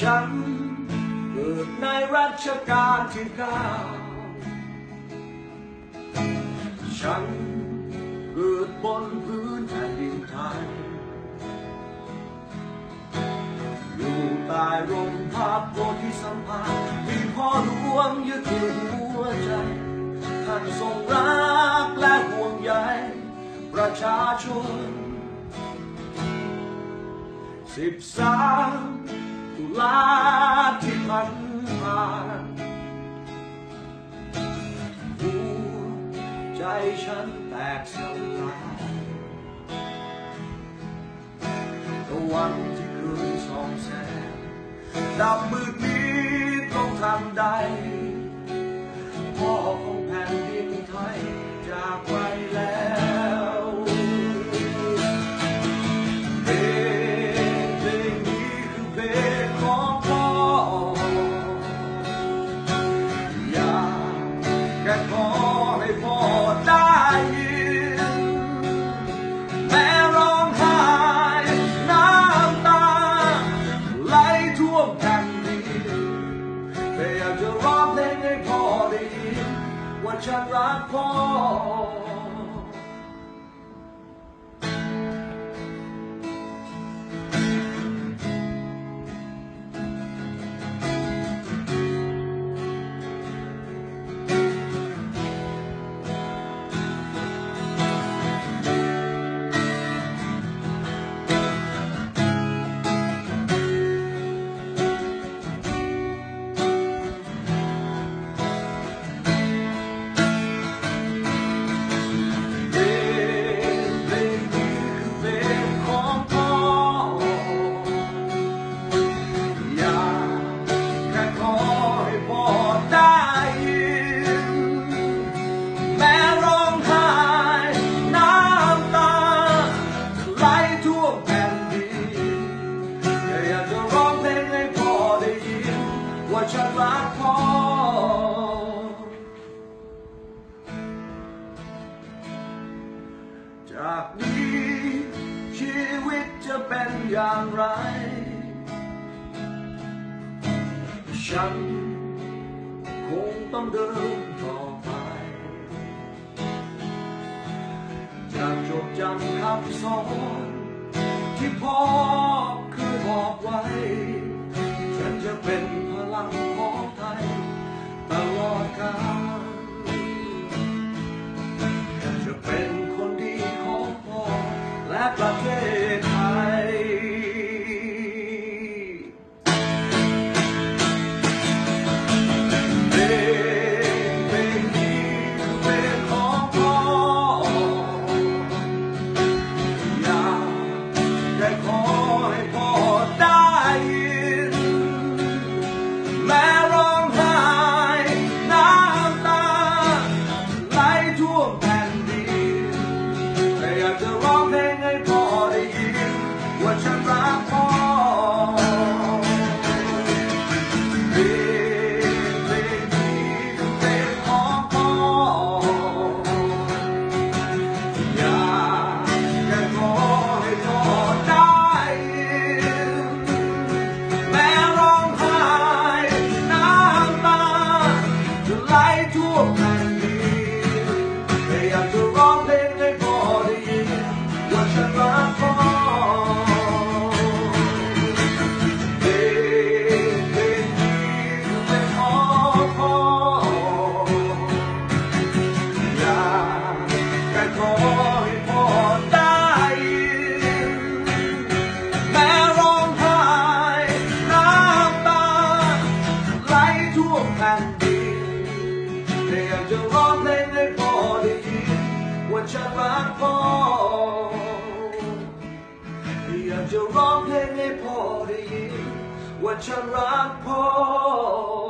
ฉันเกิดในรัชกาลที่เก้าฉันเกิดบนพื้นแผ่นดินไทย อยู่ใต้ร่มภาพโพธิสัมพันที่พ่อหลวงยึดถือหัวใจ ท่านทรงรักและห่วงใยประชาชนสิบสาม ลาที่ผ่านมาหัวใจฉันแตกสลายตะวันที่คืนสองแสงดำมืดนี้ต้องทำได้ fall. someone to. won't let pour to you what you're not.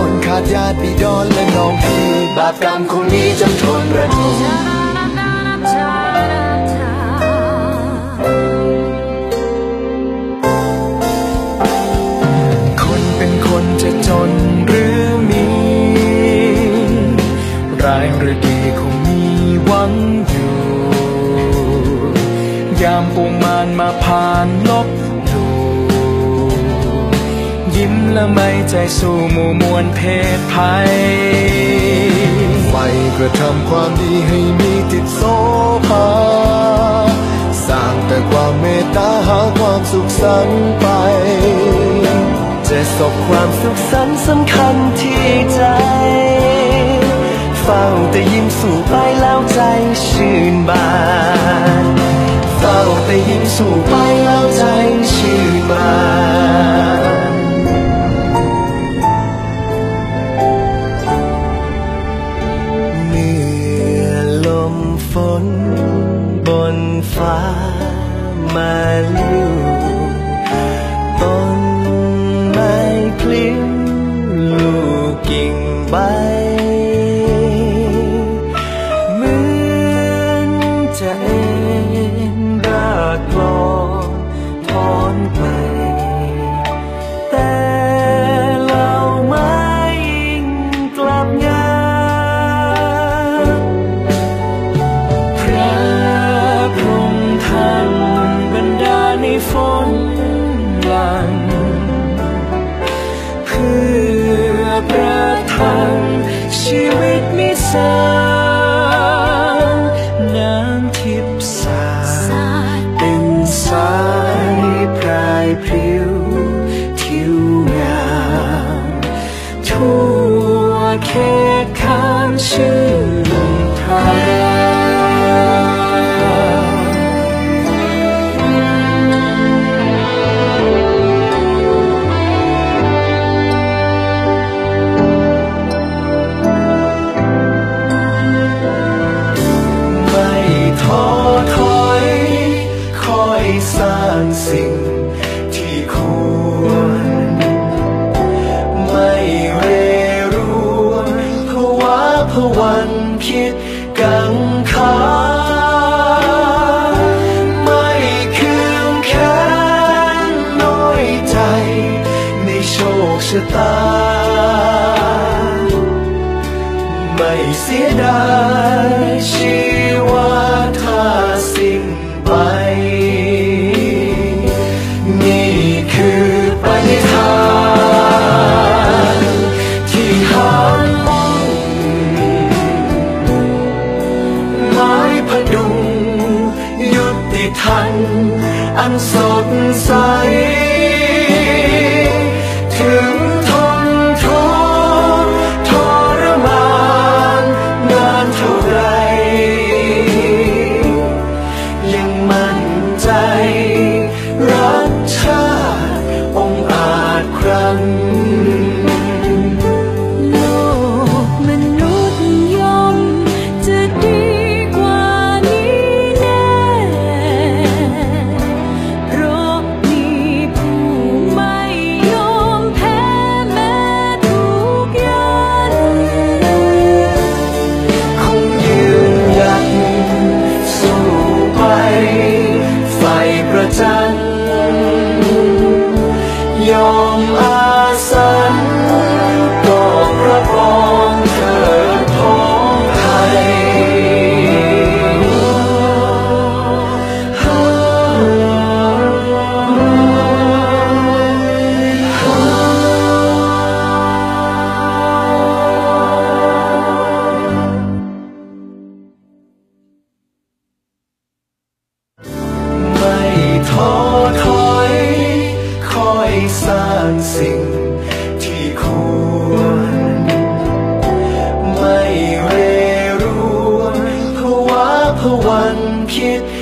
อนขาดญาติบิดอนและน้องพี่บาปกรรมคงนี้จำทนระทมคนเป็นคนจะจนหรือมีร้ายหรือดีคงมีหวังอยู่ ยามปวงมานมาผ่านลบ ยิ้มและไม่ใจสู้หมู่มวลเพศภัยไฟกระทำความดีให้มีติดโซภาสร้างแต่ความเมตตาหาความสุขสันต์ไปจะสบความสุขสันต์สำคัญที่ใจเฝ้าแต่ยิ้มสู่ไปแล้วใจชื่นบานเฝ้าแต่ยิ้มสู่ไปแล้วใจชื่นบาน ขา วันคิดกังขาไม่คืนแค้นน้อยใจ ในโชคชะตา ไม่เสียดายชี สดใส วั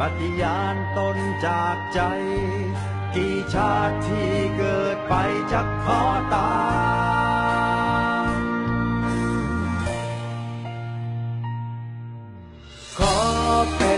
ปฏิญาณตนจากใจ กี่ชาติที่เกิดไปจะขอตามขอเป็น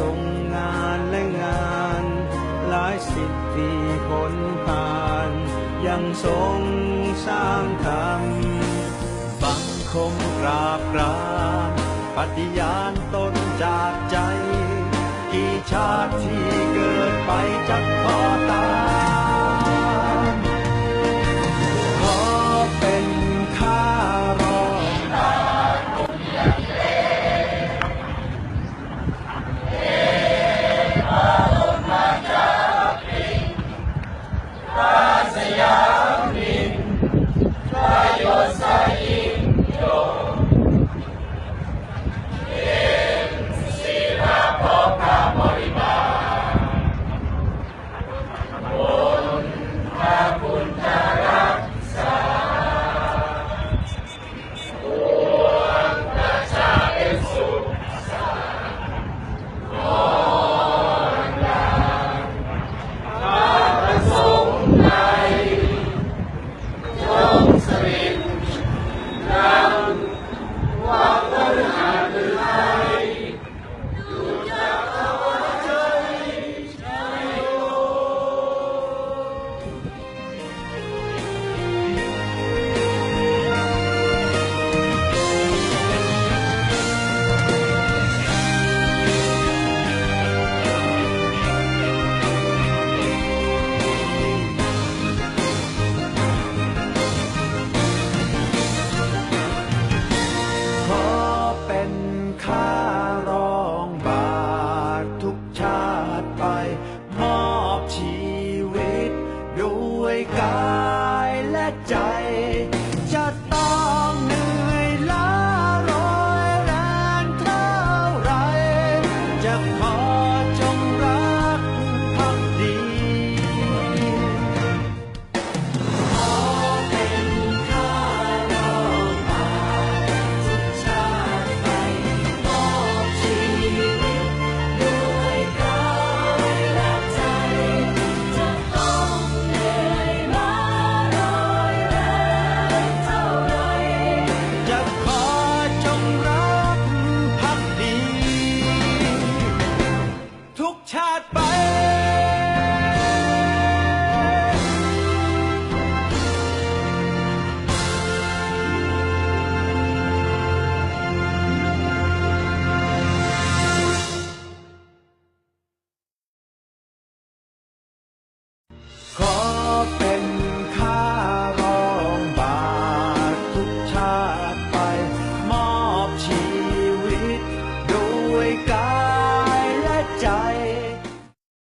ทรงงานและงาน หลายสิบปีผลผ่าน ยังทรงสร้างธรรมบังคมกราบกรานปฏิญาณตนจากใจ กี่ชาติที่เกิดไปจะขอตา fire.